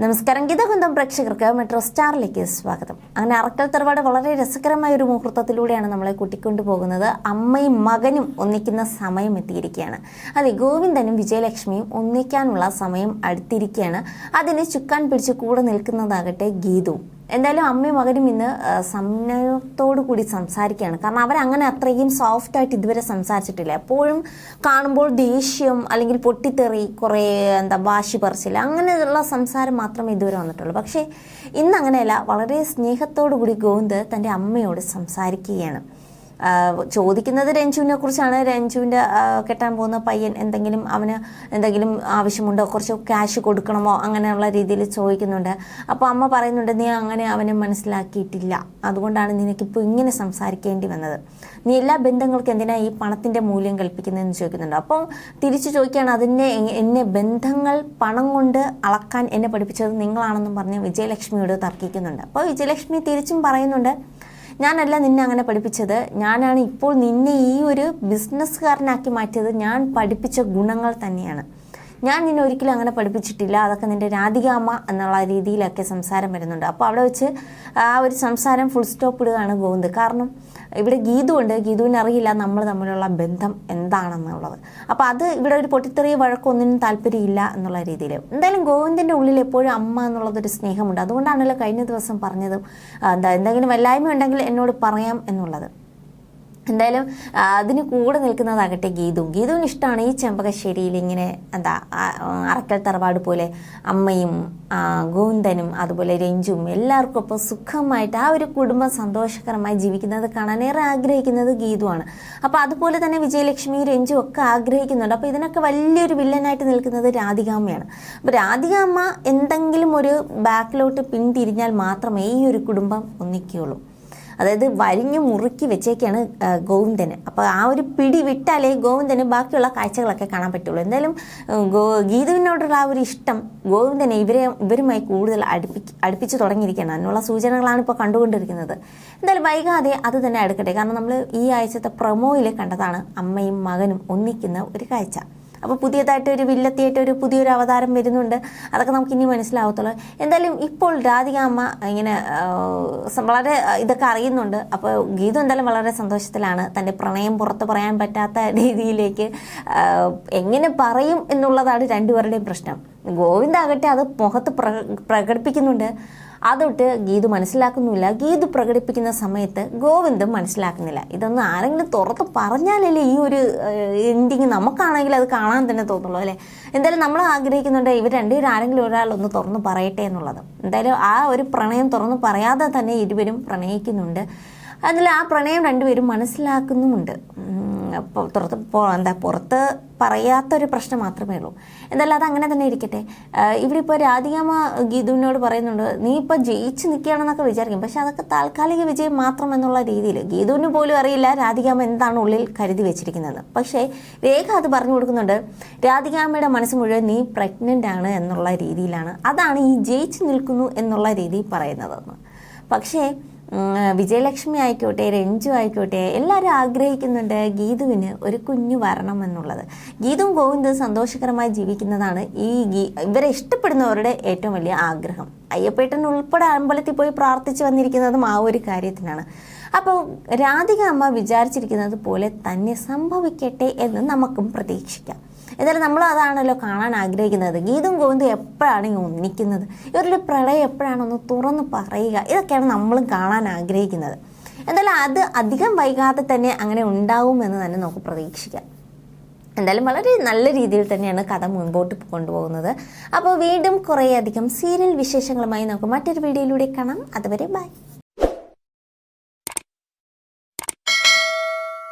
നമസ്കാരം. ഗീതകുന്തം പ്രേക്ഷകർക്ക് മെട്രോ സ്റ്റാറിലേക്ക് സ്വാഗതം. അങ്ങനെ അറക്കൽ തറവാട് വളരെ രസകരമായ ഒരു മുഹൂർത്തത്തിലൂടെയാണ് നമ്മളെ കൂട്ടിക്കൊണ്ടു പോകുന്നത്. അമ്മയും മകനും ഒന്നിക്കുന്ന സമയം എത്തിയിരിക്കുകയാണ്. അതെ ഗോവിന്ദനും വിജയലക്ഷ്മിയും ഒന്നിക്കാനുള്ള സമയം അടുത്തിരിക്കുകയാണ്. അതിനെ ചുക്കാൻ പിടിച്ച് കൂടെ നിൽക്കുന്നതാകട്ടെ ഗീതു എന്തായാലും അമ്മയും മകനും ഇന്ന് ആ, കൂടി സംസാരിക്കുകയാണ്. കാരണം അവരങ്ങനെ അത്രയും സോഫ്റ്റ് ആയിട്ട് ഇതുവരെ സംസാരിച്ചിട്ടില്ല. എപ്പോഴും കാണുമ്പോൾ ദേഷ്യം അല്ലെങ്കിൽ പൊട്ടിത്തെറി കുറേ എന്താ വാശി പറിച്ചില്ല അങ്ങനെയുള്ള സംസാരം മാത്രമേ ഇതുവരെ വന്നിട്ടുള്ളൂ. പക്ഷേ ഇന്ന് അങ്ങനെയല്ല. വളരെ സ്നേഹത്തോടു കൂടി ഗോവിന്ദ് തന്റെ അമ്മയോട് സംസാരിക്കുകയാണ്. ചോദിക്കുന്നത് രഞ്ജുവിനെ കുറിച്ചാണ്. രഞ്ജുവിന്റെ കെട്ടാൻ പോകുന്ന പയ്യൻ എന്തെങ്കിലും അവന് എന്തെങ്കിലും ആവശ്യമുണ്ടോ? കുറച്ച് ക്യാഷ് കൊടുക്കണമോ? അങ്ങനെയുള്ള രീതിയിൽ ചോദിക്കുന്നുണ്ട്. അപ്പോൾ അമ്മ പറയുന്നുണ്ട് നീ അങ്ങനെ അവനെ മനസ്സിലാക്കിയിട്ടില്ല. അതുകൊണ്ടാണ് നിനക്കിപ്പോൾ ഇങ്ങനെ സംസാരിക്കേണ്ടി വന്നത്. നീ എല്ലാ ബന്ധങ്ങൾക്കും എന്തിനാ ഈ പണത്തിന്റെ മൂല്യം കൽപ്പിക്കുന്നതെന്ന് ചോദിക്കുന്നുണ്ട്. അപ്പോൾ തിരിച്ചു ചോദിക്കുകയാണ് അതിനെ എന്നെ ബന്ധങ്ങൾ പണം കൊണ്ട് അളക്കാൻ എന്നെ പഠിപ്പിച്ചത് നിങ്ങളാണെന്നും പറഞ്ഞ് വിജയലക്ഷ്മിയോട് തർക്കിക്കുന്നുണ്ട്. അപ്പോൾ വിജയലക്ഷ്മി തിരിച്ചും പറയുന്നുണ്ട് ഞാനല്ല നിന്നെ അങ്ങനെ പഠിപ്പിച്ചത്. ഞാനാണ് ഇപ്പോൾ നിന്നെ ഈ ഒരു ബിസിനസ്സുകാരനാക്കി മാറ്റിയത്. ഞാൻ പഠിപ്പിച്ച ഗുണങ്ങൾ തന്നെയാണ്. ഞാൻ നിന്നെ ഒരിക്കലും അങ്ങനെ പഠിപ്പിച്ചിട്ടില്ല. അതൊക്കെ നിന്റെ രാധികാമ്മ എന്നുള്ള രീതിയിലൊക്കെ സംസാരം വരുന്നുണ്ട്. അപ്പോൾ അവിടെ വെച്ച് ആ ഒരു സംസാരം ഫുൾ സ്റ്റോപ്പ് ഇടുകയാണ് ഗോവിന്ദ്. കാരണം ഇവിടെ ഗീതു ഉണ്ട്. ഗീതുവിന് അറിയില്ല നമ്മൾ തമ്മിലുള്ള ബന്ധം എന്താണെന്നുള്ളത്. അപ്പോൾ അത് ഇവിടെ ഒരു പൊട്ടിത്തെറിയ വഴക്കൊന്നിനും താല്പര്യമില്ല എന്നുള്ള രീതിയിൽ. എന്തായാലും ഗോവിന്ദിന്റെ ഉള്ളിൽ എപ്പോഴും അമ്മ എന്നുള്ളതൊരു സ്നേഹമുണ്ട്. അതുകൊണ്ടാണല്ലോ കഴിഞ്ഞ ദിവസം പറഞ്ഞത് എന്താ എന്തെങ്കിലും വല്ലായ്മ ഉണ്ടെങ്കിൽ എന്നോട് പറയാം എന്നുള്ളത്. എന്തായാലും അതിന് കൂടെ നിൽക്കുന്നതാകട്ടെ ഗീതു. ഗീതുവിന് ഇഷ്ടമാണ് ഈ ചെമ്പകശ്ശേരിയിൽ ഇങ്ങനെ എന്താ അറക്കൽ തറവാട് പോലെ അമ്മയും ഗോവിന്ദനും അതുപോലെ രഞ്ജും എല്ലാവർക്കും ഒപ്പം സുഖമായിട്ട് ആ ഒരു കുടുംബം സന്തോഷകരമായി ജീവിക്കുന്നത് കാണാനേറെ ആഗ്രഹിക്കുന്നത് ഗീതുവാണ്. അപ്പോൾ അതുപോലെ തന്നെ വിജയലക്ഷ്മി രഞ്ജും ഒക്കെ ആഗ്രഹിക്കുന്നുണ്ട്. അപ്പോൾ ഇതിനൊക്കെ വലിയൊരു വില്ലനായിട്ട് നിൽക്കുന്നത് രാധികാമ്മയാണ്. അപ്പോൾ രാധികാമ്മ എന്തെങ്കിലും ഒരു ബാക്കിലോട്ട് പിന്തിരിഞ്ഞാൽ മാത്രമേ ഈ ഒരു കുടുംബം ഒന്നിക്കുകയുള്ളൂ. അതായത് വരിഞ്ഞ് മുറുക്കി വെച്ചേക്കാണ് ഗോവിന്ദന്. അപ്പോൾ ആ ഒരു പിടി വിട്ടാലേ ഗോവിന്ദന് ബാക്കിയുള്ള കാഴ്ചകളൊക്കെ കാണാൻ പറ്റുള്ളൂ. എന്തായാലും ഗോ ഗീതുവിനോടുള്ള ആ ഒരു ഇഷ്ടം ഗോവിന്ദനെ ഇവരെ ഇവരുമായി കൂടുതൽ അടുപ്പി അടുപ്പിച്ചു തുടങ്ങിയിരിക്കുകയാണ്. അതിനുള്ള സൂചനകളാണ് ഇപ്പോൾ കണ്ടുകൊണ്ടിരിക്കുന്നത്. എന്തായാലും വൈകാതെ അത് തന്നെ എടുക്കട്ടെ. കാരണം നമ്മൾ ഈ ആഴ്ചത്തെ പ്രൊമോയിൽ കണ്ടതാണ് അമ്മയും മകനും ഒന്നിക്കുന്ന ഒരു കാഴ്ച. അപ്പോൾ പുതിയതായിട്ട് ഒരു വില്ലത്തിയായിട്ട് ഒരു പുതിയൊരു അവതാരം വരുന്നുണ്ട്. അതൊക്കെ നമുക്ക് ഇനി മനസ്സിലാവത്തുള്ളൂ. എന്തായാലും ഇപ്പോൾ രാധിക അമ്മ ഇങ്ങനെ വളരെ ഇതൊക്കെ അറിയുന്നുണ്ട്. അപ്പോൾ ഗീതു എന്തായാലും വളരെ സന്തോഷത്തിലാണ് തന്റെ പ്രണയം പുറത്ത് പറയാൻ പറ്റാത്ത രീതിയിലേക്ക് എങ്ങനെ പറയും എന്നുള്ളതാണ് രണ്ടുപേരുടെയും പ്രശ്നം. ഗോവിന്ദാകട്ടെ അത് മുഖത്ത് പ്ര പ്രകടിപ്പിക്കുന്നുണ്ട്. അതൊട്ട് ഗീതു മനസ്സിലാക്കുന്നില്ല ഗീതു പ്രകടിപ്പിക്കുന്ന സമയത്ത് ഗോവിന്ദം മനസ്സിലാക്കുന്നില്ല. ഇതൊന്നും ആരെങ്കിലും തുറത്ത് പറഞ്ഞാലല്ലേ ഈ ഒരു എൻഡിങ് നമുക്കാണെങ്കിൽ അത് കാണാൻ തന്നെ തോന്നുള്ളൂ അല്ലേ? എന്തായാലും നമ്മൾ ആഗ്രഹിക്കുന്നുണ്ട് ഇവർ രണ്ടുപേരും ആരെങ്കിലും ഒരാൾ ഒന്ന് തുറന്ന് പറയട്ടെ എന്നുള്ളത്. എന്തായാലും ആ ഒരു പ്രണയം തുറന്ന് പറയാതെ തന്നെ ഇരുവരും പ്രണയിക്കുന്നുണ്ട്. അതിൽ ആ പ്രണയം രണ്ടുപേരും മനസ്സിലാക്കുന്നുമുണ്ട്. പുറത്ത് എന്താ പുറത്ത് പറയാത്തൊരു പ്രശ്നം മാത്രമേ ഉള്ളൂ. എന്തായാലും അത് അങ്ങനെ തന്നെ ഇരിക്കട്ടെ. ഇവിടെ ഇപ്പോൾ രാധികാമ്മ ഗീതുവിനോട് പറയുന്നുണ്ട് നീ ഇപ്പോൾ ജയിച്ച് നിൽക്കുകയാണെന്നൊക്കെ വിചാരിക്കും. പക്ഷെ അതൊക്കെ താൽക്കാലിക വിജയം മാത്രം എന്നുള്ള രീതിയിൽ ഗീതുവിന് പോലും അറിയില്ല രാധികാമ്മ എന്താണ് ഉള്ളിൽ കരുതി വെച്ചിരിക്കുന്നത്. പക്ഷേ രേഖ അത് പറഞ്ഞു കൊടുക്കുന്നുണ്ട് രാധികാമ്മയുടെ മനസ്സ് മുഴുവൻ നീ പ്രഗ്നന്റ് ആണ് എന്നുള്ള രീതിയിലാണ്. അതാണ് ഈ ജയിച്ച് നിൽക്കുന്നു എന്നുള്ള രീതി പറയുന്നതെന്ന്. പക്ഷേ വിജയലക്ഷ്മി ആയിക്കോട്ടെ രഞ്ജു ആയിക്കോട്ടെ എല്ലാവരും ആഗ്രഹിക്കുന്നുണ്ട് ഗീതുവിന് ഒരു കുഞ്ഞു വരണം എന്നുള്ളത്. ഗീതും ഗോവിന്ദും സന്തോഷകരമായി ജീവിക്കുന്നതാണ് ഈ ഗീ ഇവരെ ഇഷ്ടപ്പെടുന്നവരുടെ ഏറ്റവും വലിയ ആഗ്രഹം. അയ്യപ്പേട്ടൻ ഉൾപ്പെടെ അമ്പലത്തിൽ പോയി പ്രാർത്ഥിച്ചു വന്നിരിക്കുന്നതും ആ ഒരു കാര്യത്തിനാണ്. അപ്പോൾ രാധിക അമ്മ വിചാരിച്ചിരിക്കുന്നത് പോലെ തന്നെ സംഭവിക്കട്ടെ എന്ന് നമുക്കും പ്രതീക്ഷിക്കാം. എന്തായാലും നമ്മൾ അതാണല്ലോ കാണാൻ ആഗ്രഹിക്കുന്നത്. ഗീതും ഗോവിന്ദും എപ്പോഴാണ് ഇങ്ങനെ ഒന്നിക്കുന്നത്? ഇവരുടെ പ്രളയം എപ്പോഴാണ് ഒന്ന് തുറന്ന് പറയുക? ഇതൊക്കെയാണ് നമ്മളും കാണാൻ ആഗ്രഹിക്കുന്നത്. എന്തായാലും അത് അധികം വൈകാതെ തന്നെ അങ്ങനെ ഉണ്ടാവുമെന്ന് തന്നെ നമുക്ക് പ്രതീക്ഷിക്കാം. എന്തായാലും വളരെ നല്ല രീതിയിൽ തന്നെയാണ് കഥ മുൻപോട്ട് കൊണ്ടുപോകുന്നത്. അപ്പോൾ വീണ്ടും കുറേയധികം സീരിയൽ വിശേഷങ്ങളുമായി നമുക്ക് മറ്റൊരു വീഡിയോയിലൂടെ കാണാം. അതുവരെ ബൈ.